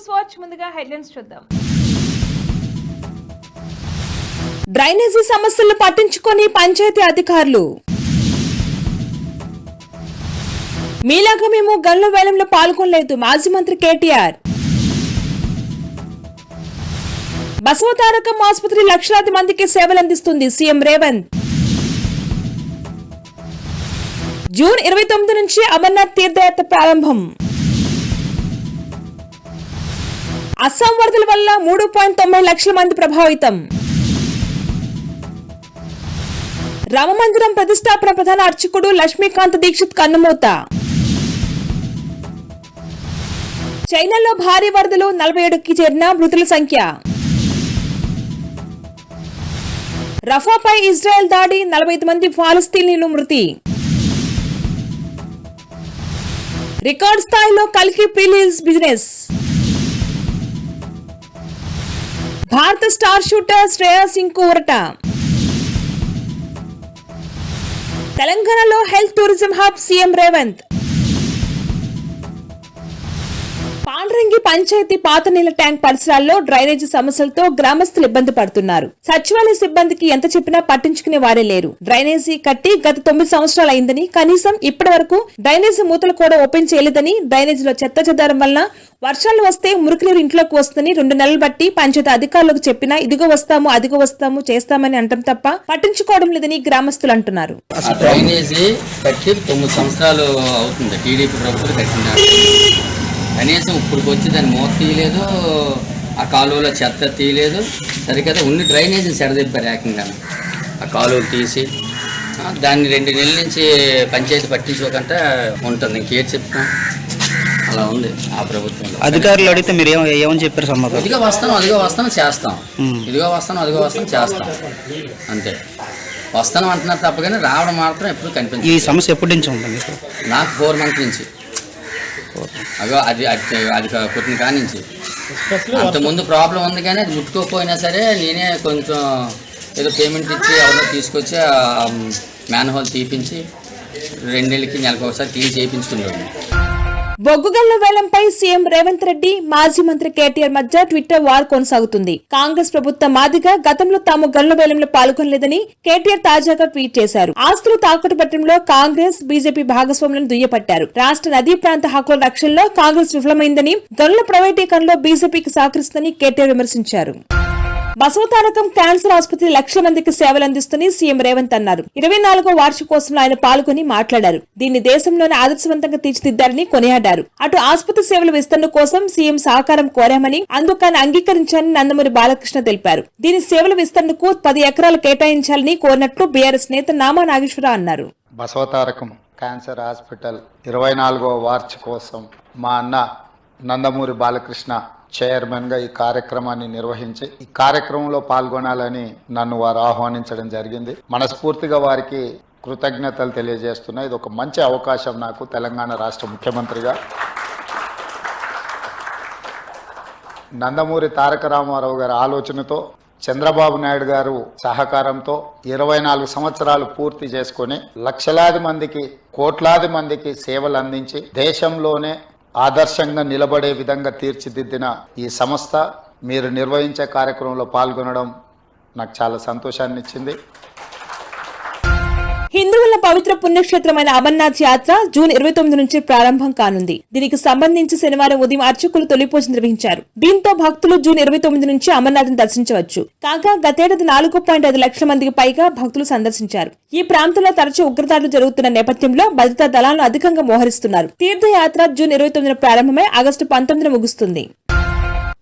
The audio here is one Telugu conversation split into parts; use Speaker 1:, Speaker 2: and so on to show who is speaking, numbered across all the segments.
Speaker 1: న్యూస్ వాచ్ ముందుగా హెడ్లైన్స్ చూద్దాం.
Speaker 2: డ్రైనేజీ సమస్యలు పట్టించుకొని పంచాయతీ అధికారులు. మీలాగా మేము గల్లు వేలంలో పాల్గొనలేదు మాజీ మంత్రి కేటీఆర్. బసవతారకం ఆసుపత్రి లక్షలాది మందికి సేవలందిస్తుంది సీఎం రేవంత్. జూన్ ఇరవై తొమ్మిది నుంచి అమర్నాథ్ తీర్థయాత్ర ప్రారంభం. అస్సాం వరదల వల్ల మూడు పాయింట్ తొంభై లక్షల మంది ప్రభావితం. రామమందిరం ప్రతిష్టాపన ప్రధాన అర్చకుడు లక్ష్మీకాంత్ దీక్షిత్ కన్నుమూత. చైనాలో భారీ వరదలు నలభై ఏడుకి చేరిన మృతుల సంఖ్య. రఫాపై ఇజ్రాయెల్ దాడి నలభై ఐదు మంది ఫాలస్తీనీలు మృతి. రికార్డ్ స్థాయిలో కల్కి ప్రిలీజ్ బిజినెస్. భారత స్టార్ షూటర్ శ్రేయా సింగ్కు ఊరట. తెలంగాణలో health tourism hub CM Revanth. Pandrangi panchayat పాత నీళ్ళ ట్యాంక్ పరిసరాల్లో డ్రైనేజీ సమస్యలతో గ్రామస్తులు ఇబ్బంది పడుతున్నారు. సచివాలయ సిబ్బందికి ఎంత చెప్పినా పట్టించుకునే వారే లేరు. డ్రైనేజీ కట్టి గత తొమ్మిది సంవత్సరాలు అయిందని కనీసం ఇప్పటి వరకు డ్రైనేజీ మూతలు కూడా ఓపెన్ చేయలేదని డ్రైనేజీలో చెత్త చెదారం వల్ల వర్షాలు వస్తే మురికినీరు ఇంట్లోకి వస్తుందని రెండు నెలలు బట్టి పంచాయతీ అధికారులకు చెప్పినా ఇదిగో వస్తాము అదిగో వస్తాము చేస్తామని అంటాం తప్ప పట్టించుకోవడం లేదని గ్రామస్తులు అంటున్నారు.
Speaker 3: డ్రైనేజీ కట్టి తొమ్మిది సంవత్సరాలు అవుతుంది. టీడీపీ ప్రభుత్వం కట్టిన కనీసం ఇప్పుడు వచ్చి దాన్ని మూత తీయలేదు ఆ కాలువలో చెత్త తీయలేదు. సరికదా ఉన్ని డ్రైనేజీని సెడదిప్పారు ఏకంగా. ఆ కాలువలు తీసి దాన్ని రెండు నెలల నుంచి పంచాయతీ పట్టించుకోకుండా ఉంటుంది. ఇంకేం చెప్తాం? అలా ఉంది ఆ ప్రభుత్వంలో.
Speaker 4: అధికారులు అడిగితే మీరు ఏమ ఏమని చెప్పారు సమాధానం?
Speaker 3: ఇదిగో వస్తాను అదిగో వస్తాను చేస్తాం. ఇదిగో వస్తాను అదిగో వస్తాను చేస్తాం. అంతే. వస్తాను అంటున్నారు తప్ప కానీ రావడం మాత్రం ఎప్పుడు
Speaker 4: ఈ
Speaker 3: కనిపించదు
Speaker 4: సమస్య ఎప్పటి నుంచి మీకు
Speaker 3: నాకు ఫోర్ మంత్ నుంచి. అగో అది అది అది పుట్టిన కాడి నుంచి. అంతకుముందు ప్రాబ్లం ఉంది కానీ అది ముట్టుకోకపోయినా సరే నేనే కొంచెం ఏదో పేమెంట్ ఇచ్చి ఎవరో తీసుకొచ్చి మ్యాన్ హోల్ తీపించి రెండు నెలలకి నెలకు ఒకసారి క్లీన్ చేయించుకునేవాడిని.
Speaker 2: బొగ్గుగల్ల వేలంపై సీఎం రేవంత్ రెడ్డి మాజీ మంత్రి కేటీఆర్ మధ్య ట్విట్టర్ వార్ కొనసాగుతుంది. కాంగ్రెస్ ప్రభుత్వం మాదిగా గతంలో తాము గల్ల వేలంలో పాల్గొనలేదని కేటీఆర్ తాజాగా ట్వీట్ చేశారు. ఆస్తులు తాకట్టు పెట్టడంలో కాంగ్రెస్ బీజేపీ భాగస్వాములను దుయ్యపట్టారు. రాష్ట్ర నదీ ప్రాంత హక్కుల రక్షణలో కాంగ్రెస్ విఫలమైందని గనుల ప్రైవేటీకరణలో బీజేపీకి సహకరిస్తుందని కేటీఆర్ విమర్శించారు. బసవతారకం క్యాన్సర్ ఆసుపత్రి లక్షల మందికి సేవలు అందిస్తుందని సీఎం రేవంత్ అన్నారు. ఇరవై నాలుగో వార్షికోత్సవంలో ఆయన పాల్గొని మాట్లాడారు. దీన్ని దేశంలోనే ఆదర్శవంతంగా తీర్చిదిద్దారని కొనియాడారు. అటు ఆసుపత్రి సేవల విస్తరణ కోసం సీఎం సహకారం కోరామని అందుకు ఆయన అంగీకరించారని నందమూరి బాలకృష్ణ తెలిపారు. దీని సేవల విస్తరణకు పది ఎకరాలు కేటాయించాలని కోరినట్లు బీఆర్ఎస్ నేత నామా నాగేశ్వరరావు అన్నారు.
Speaker 5: బసవతారకం క్యాన్సర్ హాస్పిటల్ ఇరవై నాలుగో వార్ష్ కోసం మా అన్న నందమూరి బాలకృష్ణ చైర్మన్గా ఈ కార్యక్రమాన్ని నిర్వహించి ఈ కార్యక్రమంలో పాల్గొనాలని నన్ను వారు ఆహ్వానించడం జరిగింది. మనస్ఫూర్తిగా వారికి కృతజ్ఞతలు తెలియజేస్తున్నా. ఇది ఒక మంచి అవకాశం నాకు తెలంగాణ రాష్ట్ర ముఖ్యమంత్రిగా. నందమూరి తారక రామారావు గారి ఆలోచనతో చంద్రబాబు నాయుడు గారు సహకారంతో ఇరవై నాలుగు సంవత్సరాలు పూర్తి చేసుకొని లక్షలాది మందికి కోట్లాది మందికి సేవలు అందించి దేశంలోనే ఆదర్శంగా నిలబడే విధంగా తీర్చిదిద్దిన ఈ సంస్థ మీరు నిర్వహించే కార్యక్రమంలో పాల్గొనడం నాకు చాలా సంతోషాన్ని ఇచ్చింది
Speaker 2: హిందువుల పవిత్ర పుణ్యక్షేత్రమైన అమర్నాథ్ యాత్ర జూన్ ఇరవై తొమ్మిది నుంచి ప్రారంభం కానుంది. దీనికి సంబంధించి శనివారం ఉదయం అర్చకులు తొలి పూజ నిర్వహించారు. దీంతో భక్తులు జూన్ ఇరవై తొమ్మిది నుంచి అమర్నాథ్ దర్శించవచ్చు. కాగా గతేడాది నాలుగు పాయింట్ ఐదు లక్షల మందికి పైగా భక్తులు సందర్శించారు. ఈ ప్రాంతంలో తరచూ ఉగ్రదాడులు జరుగుతున్న నేపథ్యంలో భద్రతా దళాలను అధికంగా మోహరిస్తున్నారు. తీర్థయాత్ర జూన్ ఇరవై తొమ్మిదిన ప్రారంభమై ఆగస్టు పంతొమ్మిదిన ముగుస్తుంది.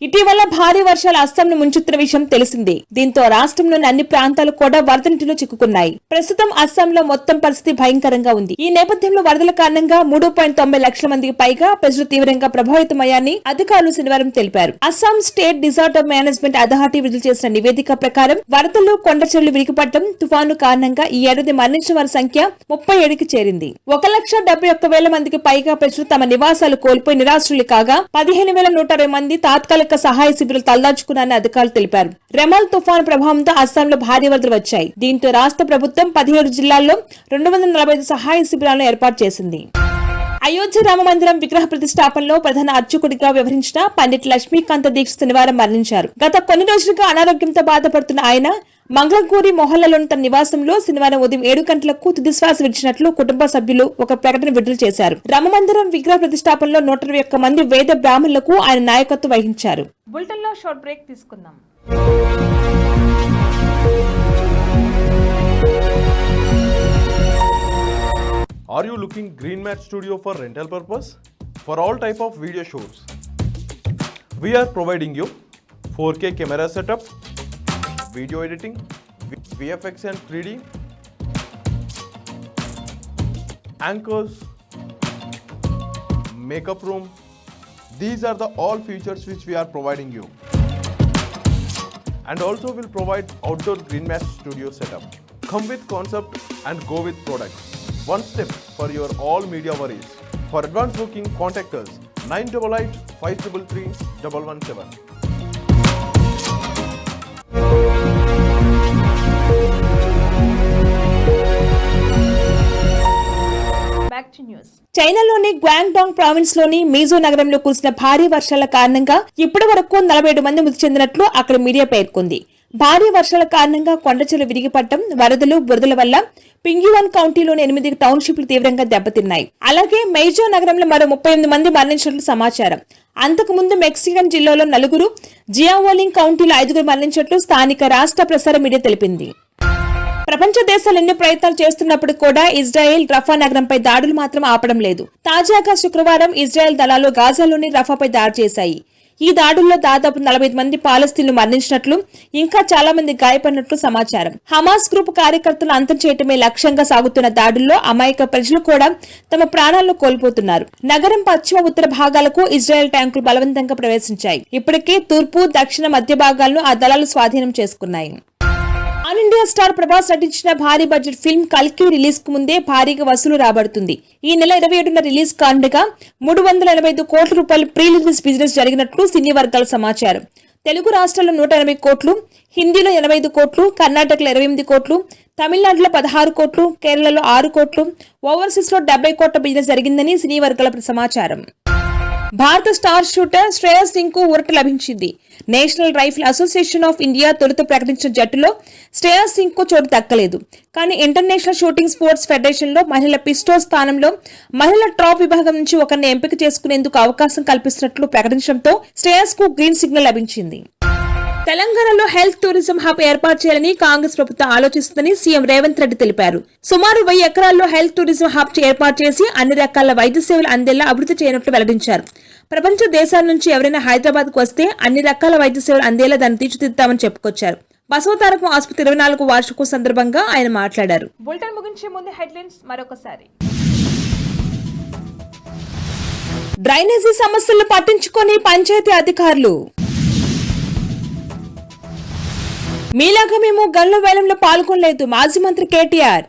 Speaker 2: ఇటీవల భారీ వర్షాలు అస్సాంను ముంచెత్తిన విషయం తెలిసిందే. దీంతో రాష్ట్రంలోని అన్ని ప్రాంతాలు కూడా వరద నీటిలో చిక్కుకున్నాయి. ప్రస్తుతం అస్సాంలో మొత్తం పరిస్థితి భయంకరంగా ఉంది. ఈ నేపథ్యంలో వరదల కారణంగా మూడు పాయింట్ తొంభై లక్షల మందికి పైగా ప్రజలు తీవ్రంగా ప్రభావితమయ్యారని అధికారులు శనివారం తెలిపారు. Assam state disaster management authority విడుదల చేసిన నివేదిక ప్రకారం వరదలు కొండచెర్లు విరిగిపడటం తుఫాను కారణంగా ఈ ఏడాది మరణించిన వారి సంఖ్య ముప్పై ఏడుకి చేరింది. ఒక లక్ష డెబ్బై ఒక్క వేల మందికి పైగా ప్రజలు తమ నివాసాలు కోల్పోయి నిరాశ్రులు కాగా పదిహేను వేల నూట అరవై మంది తాత్కాలిక సహాయ శిబిరాలు తలదాచుకున్నారని అధికారులు తెలిపారు. రెమల్ తుఫాను ప్రభావంతో అస్సాంలో భారీ వరదలు వచ్చాయి. దీంతో రాష్ట్ర ప్రభుత్వం పదిహేడు జిల్లాల్లో రెండు వందల నలభై ఐదు సహాయ శిబిరాలను ఏర్పాటు చేసింది. అయోధ్య రామ మందిరం విగ్రహ ప్రతిష్టాపనలో ప్రధాన అర్చకుడిగా వ్యవహరించిన పండిట్ లక్ష్మీకాంత దీక్ష శనివారం మరణించారు. గత కొన్ని రోజులుగా అనారోగ్యంతో బాధపడుతున్న ఆయన మంగళగూరి మొహల్లాలోని తన నివాసంలో శనివారం ఉదయం ఏడు గంటలకు తుదిశ్వాస విడిచినట్లు కుటుంబ సభ్యులు ఒక ప్రకటన విడుదల చేశారు రామమందిరం విగ్రహ ప్రతిష్టాపనలో నూట ఇరవై ఒక్క మంది వేద బ్రాహ్మణులకు ఆయన నాయకత్వం వహించారు
Speaker 1: బులెటిన్లో షార్ట్ బ్రేక్ తీసుకుందాం
Speaker 6: Are you looking Green Mat Studio for rental purpose? For all type of video shoots. We are providing you 4K camera setup, video editing, VFX and 3D, anchors, makeup room. These are the all features which we are providing you. And also will provide outdoor Green Mat Studio setup. Come with concept and go with product. One step for your all media worries. For advance booking, contact us 988 533 117.
Speaker 1: Back to news.
Speaker 2: చైనాలోని గ్వాంగ్డాంగ్ ప్రావిన్స్లోని మీజో నగరంలో కురిసిన భారీ వర్షాల కారణంగా ఇప్పటి వరకు నలభై ఏడు మంది మృతి చెందినట్లు అక్కడ మీడియా పేర్కొంది. భారీ వర్షాల కారణంగా కొండచెలు విరిగిపడటం వరదలు బురదల వల్ల పింగివాన్ కౌంటీలోని ఎనిమిది టౌన్షిప్లు తీవ్రంగా దెబ్బతిన్నాయి. అలాగే మెయిజో నగరంలో మరో ముప్పై ఎనిమిది మంది మరణించినట్లు సమాచారం. అంతకుముందు మెక్సికన్ జిల్లాలో నలుగురు జియావోలింగ్ కౌంటీలో ఐదుగురు మరణించినట్లు స్థానిక రాష్ట్ర ప్రసార మీడియా తెలిపింది. ప్రపంచ దేశాలు ఎన్ని ప్రయత్నాలు చేస్తున్నప్పుడు కూడా ఇజ్రాయెల్ రఫా నగరంపై దాడులు మాత్రం ఆపడం లేదు. తాజాగా శుక్రవారం ఇజ్రాయెల్ దళాలు గాజాలోని రఫాపై దాడి చేశాయి. ఈ దాడుల్లో దాదాపు నలభై మంది పాలస్తీన్లు మరణించినట్లు ఇంకా చాలా మంది గాయపడినట్లు సమాచారం. హమాస్ గ్రూప్ కార్యకర్తలు అంతం చేయటమే లక్ష్యంగా సాగుతున్న దాడుల్లో అమాయక ప్రజలు కూడా తమ ప్రాణాలను కోల్పోతున్నారు. నగరం పశ్చిమ ఉత్తర భాగాలకు ఇజ్రాయెల్ ట్యాంకులు బలవంతంగా ప్రవేశించాయి. ఇప్పటికే తూర్పు దక్షిణ మధ్య భాగాలను ఆ దళాలు స్వాధీనం చేసుకున్నాయి. ఇండియా స్టార్ ప్రభాస్ నటించిన భారీ బడ్జెట్ ఫిల్మ్ కల్కి రిలీజ్కు ముందే భారీగా వసూలు రాబడుతుంది. ఈ నెల ఇరవై ఏడున రిలీజ్ కానుండగా మూడు వందల ఎనభై ఐదు కోట్ల రూపాయల ప్రీ రిలీజ్ బిజినెస్ జరిగినట్లు సినీ వర్గాల సమాచారం. తెలుగు రాష్ట్రాల్లో నూట ఎనభై కోట్లు హిందీలో ఎనభై ఐదు కోట్లు కర్ణాటకలో ఇరవై ఎనిమిది కోట్లు తమిళనాడులో పదహారు కోట్లు కేరళలో ఆరు కోట్లు ఓవర్సీస్లో డెబ్బై కోట్ల బిజినెస్ జరిగిందని సినీ వర్గాల సమాచారం. భారత స్టార్ షూటర్ శ్రేయస్ సింగ్కు ఊరట లభించింది. National rifle association of India తొలుత ప్రకటించిన జట్టులో శ్రేయస్ సింగ్కు చోటు దక్కలేదు. కానీ ఇంటర్నేషనల్ షూటింగ్ స్పోర్ట్స్ ఫెడరేషన్లో మహిళల పిస్టో స్థానంలో మహిళల ట్రాప్ విభాగం నుంచి ఒకరిని ఎంపిక చేసుకునేందుకు అవకాశం కల్పిస్తున్నట్లు ప్రకటించడంతో శ్రేయస్కు గ్రీన్ సిగ్నల్ లభించింది. తెలంగాణలో హెల్త్ టూరిజం హబ్ ఏర్పాటు చేయాలని కాంగ్రెస్ ప్రభుత్వం ఆలోచిస్తుందని సీఎం రేవంత్ రెడ్డి తెలిపారు. సుమారు వెయ్యి ఎకరాల్లో హెల్త్ టూరిజం హబ్ ఏర్పాటు చేసి అన్ని రకాల వైద్య సేవలు అందేలా అభివృద్ధి చేయనున్నట్లు వెల్లడించారు. ప్రపంచ దేశాల నుంచి ఎవరైనా హైదరాబాద్కు వస్తే అన్ని రకాల వైద్య సేవలు అందేలా దాన్ని తీర్చిదిద్దామని చెప్పుకొచ్చారు. బసవతారకం ఆసుపత్రి ఇరవై నాలుగు వార్షికోత్సవం సందర్భంగా ఆయన మాట్లాడారు.
Speaker 1: బులెటిన్ ముగించే ముందు హెడ్లైన్స్ మరొకసారి.
Speaker 2: డ్రైనేజీ సమస్యలను పట్టించుకొని పంచాయతీ అధికారులు మీలాగా మేము గల్ల వేలంలో పాల్గొనలేదు మాజీ మంత్రి కేటీఆర్.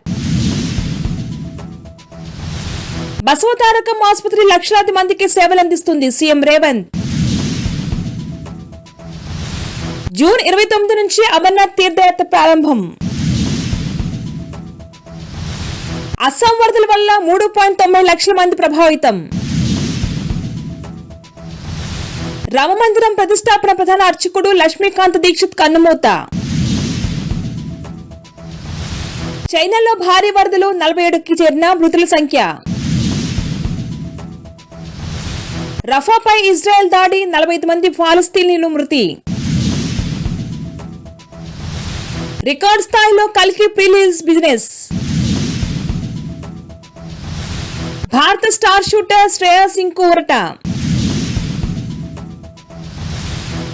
Speaker 2: బసవతారకం ఆసుపత్రి లక్షలాది మందికి సేవలందిస్తుంది సీఎం రేవంత్. జూన్ ఇరవై తొమ్మిది నుంచి అమర్నాథ్ తీర్థయాత్ర ప్రారంభం. అస్సాం వరదల వల్ల మూడు పాయింట్ తొంభై లక్షల మంది ప్రభావితం. రామమందిరం ప్రతిష్టాపన ప్రధాన అర్చకుడు లక్ష్మీకాంత్ దీక్షిత్ కన్నుమూత. చైనాలో భారీ వరదలు నలభై ఏడుకి చేరిన మృతుల సంఖ్య. రఫాపై ఇజ్రాయెల్ దాడి నలభై ఐదు మంది ఫాలస్తీనీలు మృతి. రికార్డ్ స్థాయిలో కల్కి ప్రిలీజ్ బిజినెస్. భారత స్టార్ షూటర్ శ్రేయా సింగ్కు ఊరట.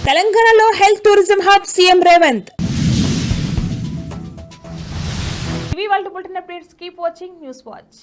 Speaker 2: తెలంగాణలో health tourism hub CM Revanth.
Speaker 1: TV world bulletin updates keep watching news watch.